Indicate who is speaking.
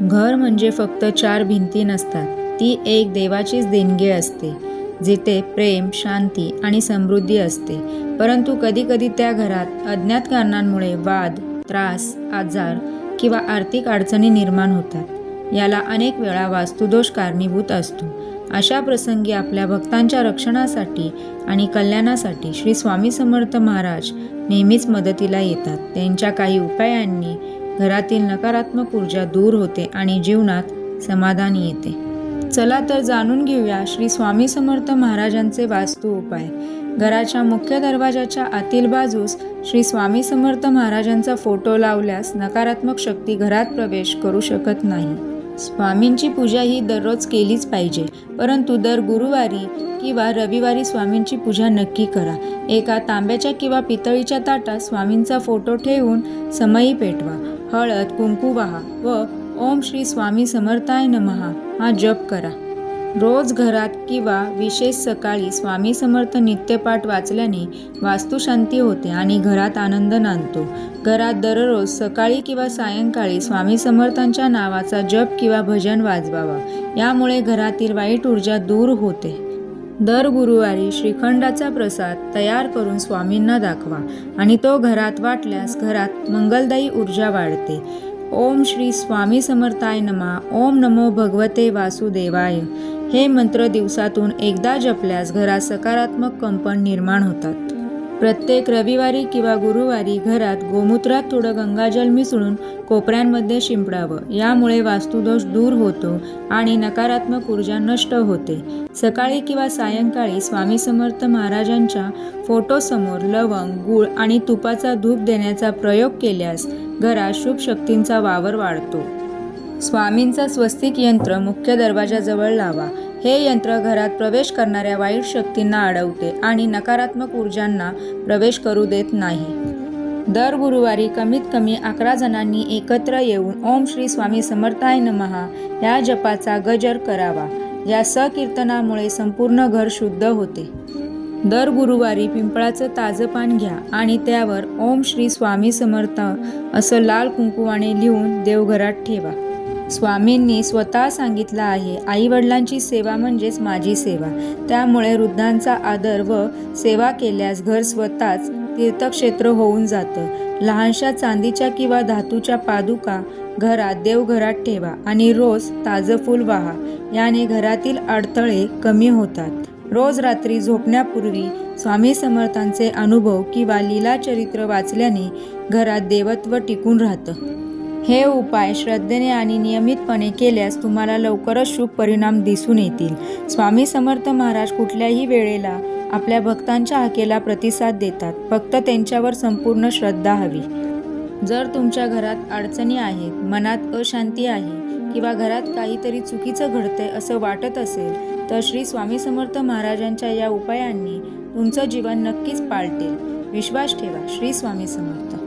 Speaker 1: घर म्हणजे फक्त चार भिंती नसतात. ती एक देवाचीच देणगी असते जिथे प्रेम शांती आणि समृद्धी असते. परंतु कधीकधी त्या घरात अज्ञात कारणांमुळे वाद त्रास आजार किंवा आर्थिक अडचणी निर्माण होतात. याला अनेक वेळा वास्तुदोष कारणीभूत असतो. अशा प्रसंगी आपल्या भक्तांच्या रक्षणासाठी आणि कल्याणासाठी श्री स्वामी समर्थ महाराज नेहमीच मदतीला येतात. त्यांच्या काही उपायांनी घरातील नकारात्मक ऊर्जा दूर होते आणि जीवनात समाधान येते. चला तर जाणून घेऊया श्री स्वामी समर्थ महाराजांचे वास्तू उपाय. घराच्या मुख्य दरवाजाच्या आतील बाजूस श्री स्वामी समर्थ महाराजांचा फोटो लावल्यास नकारात्मक शक्ती घरात प्रवेश करू शकत नाही. स्वामींची पूजा ही दररोज केलीच पाहिजे परंतु दर गुरुवारी किंवा रविवारी स्वामींची पूजा नक्की करा. एका तांब्याच्या किंवा पितळीच्या ताटात स्वामींचा फोटो ठेवून समयी पेटवा. हळद कुंकू वाहा व ओम श्री स्वामी समर्थाय नमहा हा जप करा. रोज घरात किंवा विशेष सकाळी स्वामी समर्थ नित्यपाठ वाचल्याने वास्तुशांती होते आणि घरात आनंद नांदतो. घरात दररोज सकाळी किंवा सायंकाळी स्वामी समर्थांच्या नावाचा जप किंवा भजन वाजवावा. यामुळे घरातील वाईट ऊर्जा दूर होते. दर गुरुवारी श्रीखंडाचा प्रसाद तयार करून स्वामींना दाखवा आणि तो घरात वाटल्यास घरात मंगलदायी ऊर्जा वाढते. ओम श्री स्वामी समर्थाय नमा. ओम नमो भगवते वासुदेवाय. हे मंत्र दिवसातून एकदा जपल्यास घरात सकारात्मक कंपन निर्माण होतात. प्रत्येक रविवारी किंवा गुरुवारी घरात गोमूत्रात थोडं गंगाजल मिसळून कोपऱ्यांमध्ये शिंपडावं. यामुळे वास्तुदोष दूर होतो आणि नकारात्मक ऊर्जा नष्ट होते. सकाळी किंवा सायंकाळी स्वामी समर्थ महाराजांच्या फोटोसमोर लवंग गूळ आणि तुपाचा धूप देण्याचा प्रयोग केल्यास घरात शुभ शक्तींचा वावर वाढतो. स्वामींचा स्वस्तिक यंत्र मुख्य दरवाजाजवळ लावा. हे यंत्र घरात प्रवेश करणाऱ्या वाईट शक्तींना अडवते आणि नकारात्मक ऊर्जांना प्रवेश करू देत नाही. दर गुरुवारी कमीत कमी अकरा जणांनी एकत्र येऊन ओम श्री स्वामी समर्थाय नमहा या जपाचा गजर करावा. या सकीर्तनामुळे संपूर्ण घर शुद्ध होते. दर गुरुवारी पिंपळाचं ताजं पान घ्या आणि त्यावर ओम श्री स्वामी समर्थ असं लाल कुंकुवाने लिहून देवघरात ठेवा. स्वामींनी स्वतः सांगितलं आहे आईवडिलांची सेवा म्हणजेच माझी सेवा. त्यामुळे वृद्धांचा आदर व सेवा केल्यास घर स्वतःच तीर्थक्षेत्र होऊन जातं. लहानशा चांदीच्या किंवा धातूच्या पादुका घरात देवघरात ठेवा आणि रोज ताजं फूल वाहा. याने घरातील अडथळे कमी होतात. रोज रात्री झोपण्यापूर्वी स्वामी समर्थांचे अनुभव किंवा लीलाचरित्र वाचल्याने घरात देवत्व टिकून राहतं. हे उपाय श्रद्धेने आणि नियमितपणे केल्यास तुम्हाला लवकरच शुभ परिणाम दिसून येतील. स्वामी समर्थ महाराज कुठल्याही वेळेला आपल्या भक्तांच्या हाकेला प्रतिसाद देतात. फक्त त्यांच्यावर संपूर्ण श्रद्धा हवी. जर तुमच्या घरात अडचणी आहेत मनात अशांती आहे किंवा घरात काहीतरी चुकीचं घडतंय असं वाटत असेल तर श्री स्वामी समर्थ महाराजांच्या या उपायांनी तुमचं जीवन नक्कीच पालटेल. विश्वास ठेवा. श्री स्वामी समर्थ.